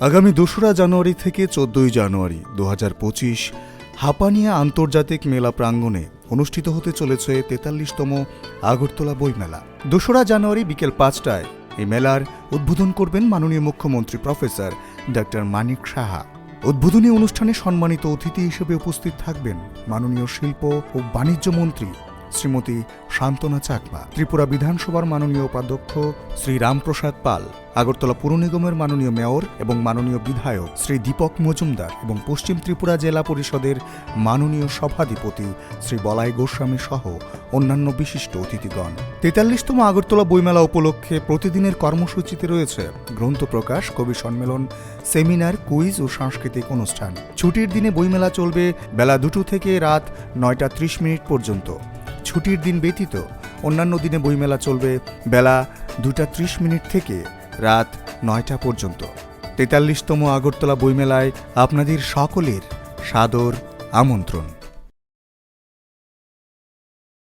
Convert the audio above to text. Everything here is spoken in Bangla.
আগামী দোসরা জানুয়ারি থেকে চোদ্দই জানুয়ারি দু পঁচিশ হাপানিয়া আন্তর্জাতিক মেলা প্রাঙ্গণে অনুষ্ঠিত হতে চলেছে তেতাল্লিশতম আগরতলা বইমেলা। দোসরা জানুয়ারি বিকেল পাঁচটায় এই মেলার উদ্বোধন করবেন মাননীয় মুখ্যমন্ত্রী প্রফেসর ডক্টর মানিক সাহা। উদ্বোধনী অনুষ্ঠানে সম্মানিত অতিথি হিসেবে উপস্থিত থাকবেন মাননীয় শিল্প ও বাণিজ্য মন্ত্রী শ্রীমতী শান্তনা চাকমা, ত্রিপুরা বিধানসভার মাননীয় উপাধ্যক্ষ শ্রী রামপ্রসাদ পাল, আগরতলা পুর নিগমের মাননীয় মেয়র এবং মাননীয় বিধায়ক শ্রী দীপক মজুমদার এবং পশ্চিম ত্রিপুরা জেলা পরিষদের মাননীয় সভাধিপতি শ্রী বলাই গোস্বামী সহ অন্যান্য বিশিষ্ট অতিথিগণ। তেতাল্লিশতম আগরতলা বইমেলা উপলক্ষে প্রতিদিনের কর্মসূচিতে রয়েছে গ্রন্থ প্রকাশ, কবি সম্মেলন, সেমিনার, কুইজ ও সাংস্কৃতিক অনুষ্ঠান। ছুটির দিনে বইমেলা চলবে বেলা দুটো থেকে রাত নয়টা ত্রিশ মিনিট পর্যন্ত। ছুটির দিন ব্যতীত অন্যান্য দিনে বইমেলা চলবে বেলা দুটা ত্রিশ মিনিট থেকে রাত নয়টা পর্যন্ত। তেতাল্লিশতম আগরতলা বইমেলায় আপনাদের সকলের সাদর আমন্ত্রণ।